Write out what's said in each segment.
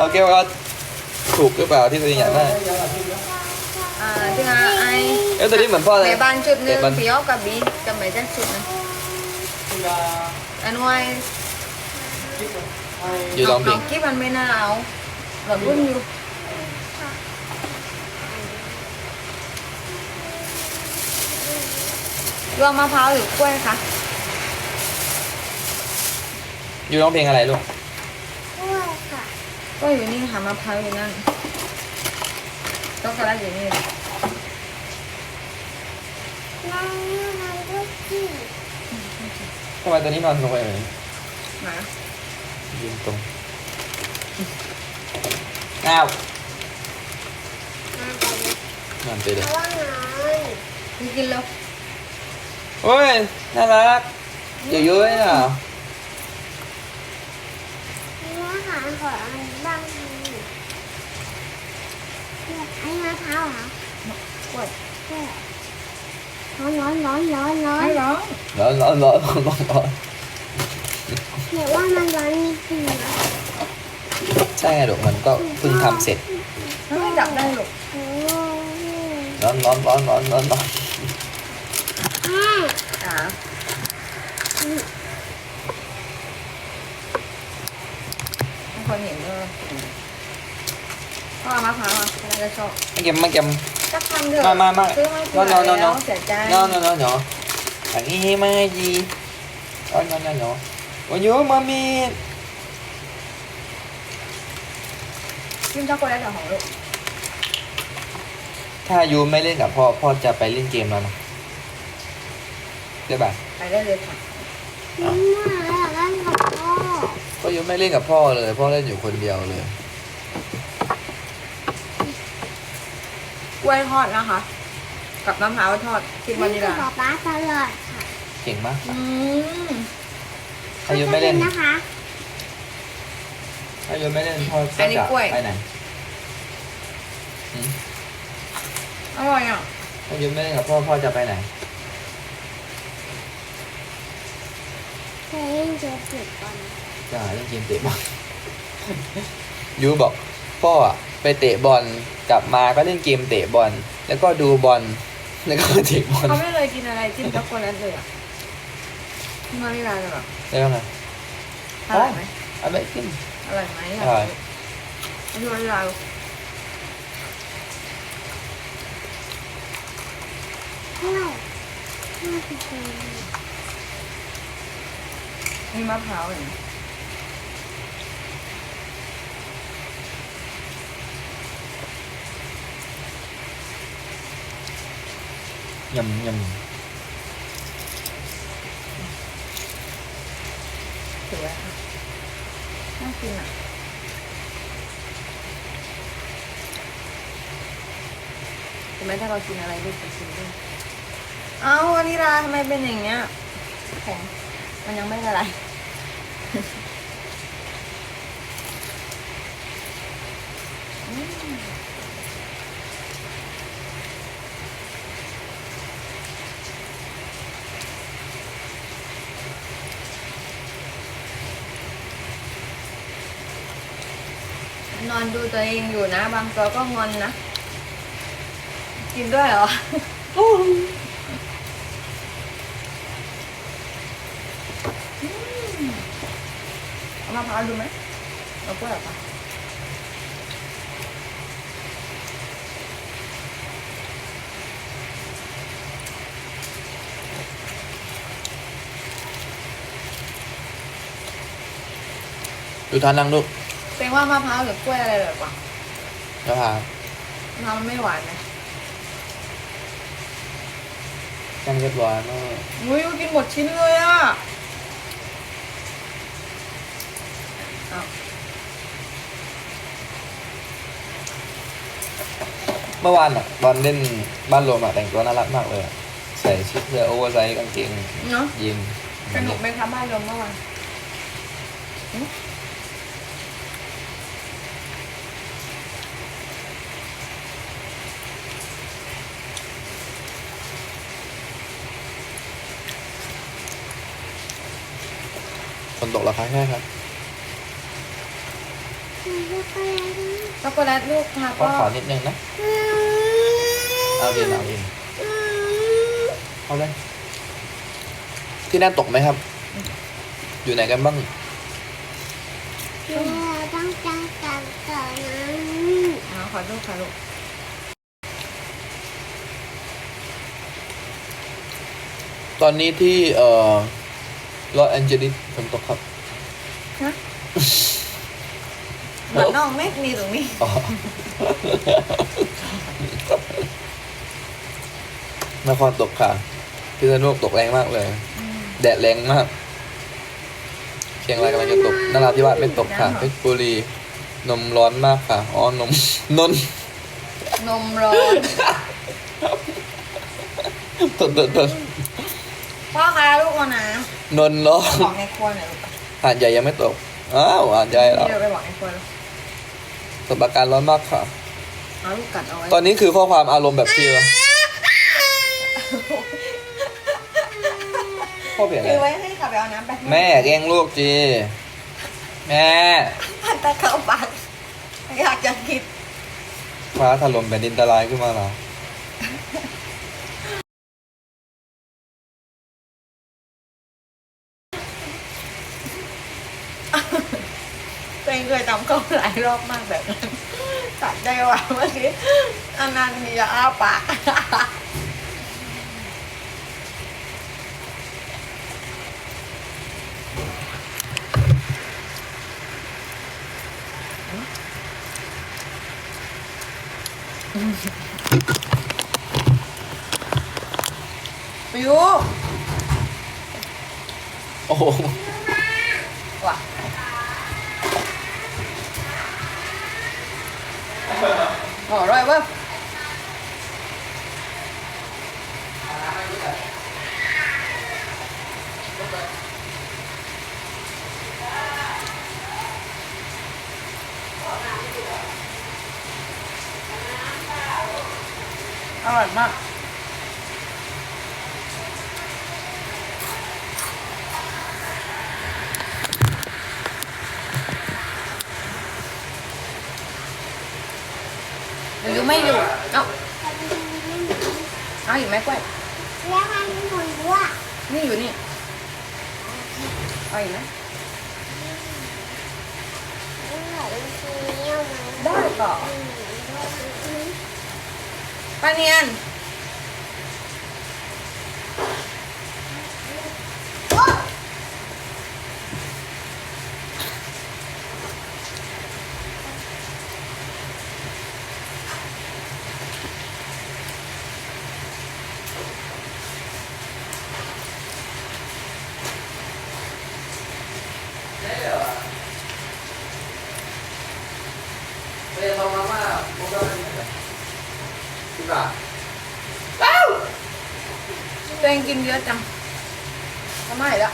โอเคว่าถูกหรือเปล่าที่ตัวเองอยากได้อ่าจึงอะไอเอ้ยตัวนี้เหมือนพ่อเลยแม่บ้านจุดหนึ่งเตะบอลพี่อ๊อฟกับบีกับแม่จันจุดหนึงอันไว้อยู่ร้องเพลน้องงกิ๊บมันไม่น่าเอาหล่อนรุ่นอยู่รวงมะพร้าวหรือกล้วยคะอยู่ร้องเพลงอะไรลูก ก็อยู่นี่ค่ะมะพร้าวอยู่นั่นช็อกโกแลตอยู่นี่ทำไมตัวนี้นอนลงไปแบบนี้ไหนยืนตรงอ้าวนอนไปเลยนี่กินแล้วโอ้ย น่ารักอยู่ยุ้ยอะร้อ นร้อนร้อนร้อนไม่ร้องร้อนร้อนร้อนร้อนร้อนร้อนเดี๋ยวว่ามันร้อนนิดนึงนะใช่ไงลูกมันก็เพิ่งทำเสร็จมันไม่จับได้หรอกโอ้ร้อนร้อนร้อนร้อนร้อนร้อนแม่จ๋าไม่คนเห็นเลย ก็เอามะพร้าวอะอะไรก็ชอบมาเก็บมาเก็บก็ทำเถอะมามามาซื้อมาเผื่อ no, no, no, แล้ว no. เสียใจ no no no no อันนี้ไม่ดีอ๋อ no no no วันยูมามีกินช็อกโกแลตกับของลูกถ้ายูไม่เล่นกับพ่อพ่อจะไปเล่นเกมแล้วนะได้ป่ะไปได้เลยค่ะแม่อยากเล่นกับพ่อก็ยูไม่เล่นกับพ่อเลยพ่อเล่นอยู่คนเดียวเลย ล้วยทอดนะคะ กับมะพร้าวทอดกินวานิลกัลาบป๊าป๊าตลอดค่ะเก่งมากอืมถ้ายูไม่เล่นนะคะถ้ายูไม่เล่นพ่ออันนี้จะกล้วย ไปไหนหืมอร่อยอะถ้ายูไม่เล่นกับพ่อพ่อจะไปไหนเคยเล่นเจอจุดก่อน จะหาเล่นเกมเตะบอลยูบอกพ่ออะ ไปเตะบอลกลับมาก็เล่นเกมเตะบอลแล้วก็ดูบอลแล้วก็เตะบอลเขาไม่เลยกินอะไรจิ้มช็อกโกแลตเลยอะกินวานิลลาเลยแบบแล้วไงอร่อยไหมเอาไปกินอร่อยไหมอร่อยกินวานิลลาลูกเท่าไหร่ห้าสิบเองมีมะพร้าวอย่างนี้ ยำยถือไว้ค่ะน่ากินอะเห็นไหมถ้าเรากินอะไรด้วยจะกินด้วยเอ้าวานิลลาทำไมเป็นอย่างเงี้ยแข็งมันยังไม่ละลาย นอนดูตัวเองอยู่นะ บางตัวก็งอนนะ กินด้วยเหรอเอามะพร้าวดูไหมเอากล้วยหรอปะดูทานนั่งลูก แสดงว่ามะพร้าวหรือกล้วยอะไรเหรอกว่าแล้วพามะพร้าวมันไม่หวานนะนั่งเรียบร้อยมากอุ้ยกินหมดชิ้นเลยอะอ้าวเมื่อวานอะบอลเล่นบ้านรวมอะแต่งตัวน่ารักมากเลยอะใส่ชุดเสื้อโอเวอร์ไซส์กางเกงเนาะยีนสนุกไหมคะบ้านลมเมื่อวาน ฝนตกเหรอคะใช่ครับอืมช็อกโกแลตนะช็อกโกแลตลูกค่ะพ่อก็ขอนิดนึงนะ เอาดินเอาดินเอาเลย ที่นั่นตกไหมครับ อยู่ไหนกันบ้างเดี๋ยวเราต้องจังกันก่อนนะเอาขอดูค่ะลูกตอนนี้ที่เอ่อ ลอสแอนเจลิสฝนตกครับ ฮะเหมือนน้องเมฆมีตรงนี้ อ๋อนครตกค่ะพิษณุโลกตกแรงมากเลย แดดแรงมาก เชียงรายกำลังจะตกนราธิวาสไม่ตกค่ะเพชรบุรี นมร้อนมากค่ะ อ๋อ นม นนนมร้อน ตดตดตดพ่อคะลูกเอา น้นนร้อำนบอกในครัวหน่อยลูกหาดใหญ่ยังไม่ตก อ้าวหาดใหญ่แล้วนี่เราไปบอกในครัวแล้วตกอาการร้อนมากค่ะ เอาลูกกัดเอาไว้ตอนนี้คือข้อความอารมณ์แบบฟิลพ่อเปลี่ยนอะไรคือไว้ให้ค่ะไปเอาน้ำไปแม่แกล้งลูกจี แม่พันตะเข้าปากอยากจะคิด ฟ้าถล่มแผ่นดินทลายขึ้นมาเหรอตัว เองเคยทำเข้าหลายรอบมากแบบนั้นตัดได้ว่ะเมื่อกี้อันนั้นอย่าอ้าปากปิวโอ้ อร่อยเว้ยอร่อยมาก หรือไม่อยู่เอ้าเอาอยู่ไหมกล้วยแล้วมันหมุนด้วยนี่อยู่นี่เอาอีกไหมได้ต่อปาเนียน เรียนทองมาม่าพวกเรา คิดว่าตัวเองกินเยอะจังทำไมล่ะ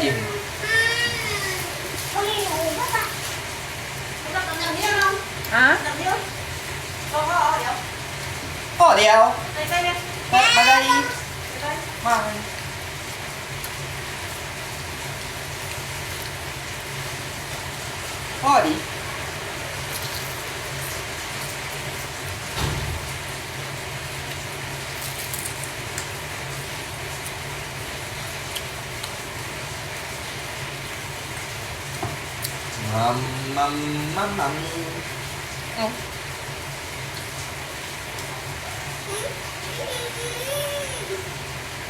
อิ่มฮะพ่อเดียวมาได้มาพ่อดิ มัมมัมมัมมัมเอา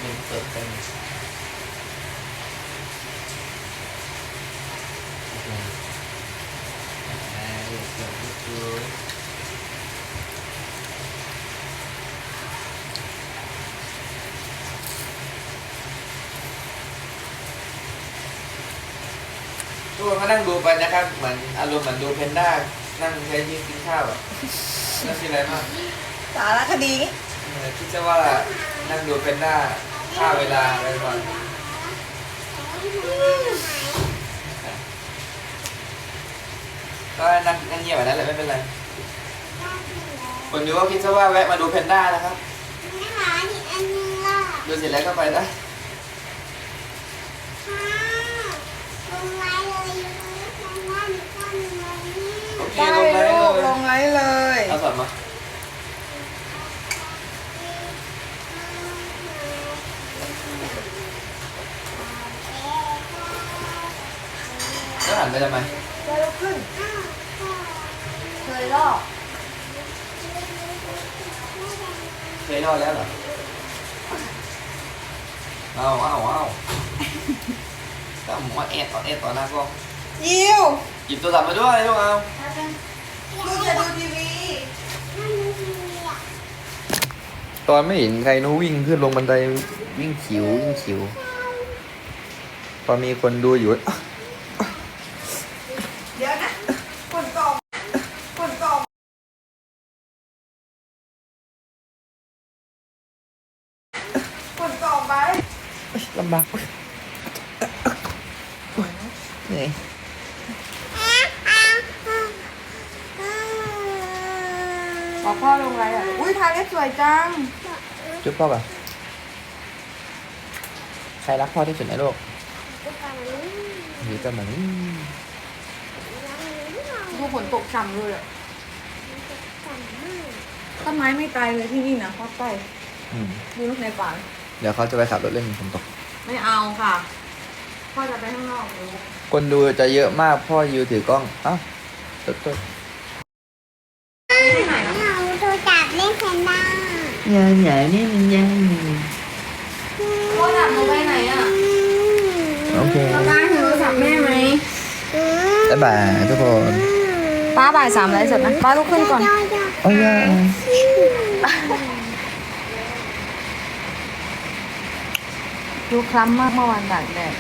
มันเปิดเป็นทุ กคนก็นั่งดูไปนะครับ เหมือนอารมณ์เหมือนดูเพนด้านั่งใช้ชีวิตกินข้าวอะไม่คิดอะไรมากสารคดีเออคิดซะว่านั่งดูเพนด้าฆ่าเวลาไปก่อนก็นั่งนั่งเงียบแบบนั้นแหละไม่เป็นไรคนดูก็คิดซะว่าแวะมาดูเพนด้านะครับ ดูเสร็จแล้วก็ไปได้ ลงไว้เลยลงไว้ เคได้ลงไลน์ลูกเลลยงไลน์เลยเอาสอนมาแล้วหันไปทำไมได้ลุกขึ้น เคยลอกเคยรอดแล้วเหรอเอาเอาเอาต้องมาแอดต่อแอดต่อหน้ากล้อง ยิวหยิบโทรศัพท์มาด้วยลูกเอาลูกจะดูทีวีตอนไม่เห็นใครนู้วิ่งขึ้นลงบันไดวิ่งขิววิ่งขิว พอมีคนดูอยู่ เดี๋ยวนะคนกล่องคนกล่องคนกล่องไปลำบากเหนื่อย บอกพ่อลงไลน์อะ อุ้ยทาเล็บสวยจัง จุ๊บพ่อป่ะใครรักพ่อที่สุดในโลกหรือจะเหมือนดูฝนตกฉ่ำเลยอะต้นไม้ไม่ตายเลยที่นี่นะเพราะใต้อืมดูนกในป่าเดี๋ยวเขาจะไปขับรถเล่นฝนตก ไม่เอาค่ะ พ่อจะไปข้างนอกรู้คนดูจะเยอะมากพ่อยูถือกล้องเอ้าตุ๊ดตุ๊ด ที่ไหนนะ เอาโทรศัพท์เล่นแพนด้า ยังใหญ่นี่มันยังพ่อจับหนูไปไหนอะโอเคป้าถือโทรศัพท์แม่ไหมบ๊ายบายทุกคนป้าบ่ายสามไลฟ์สดนะป้าลุกขึ้นก่อนโอ้ยดูคล้ำมากเมื่อวานตากแดด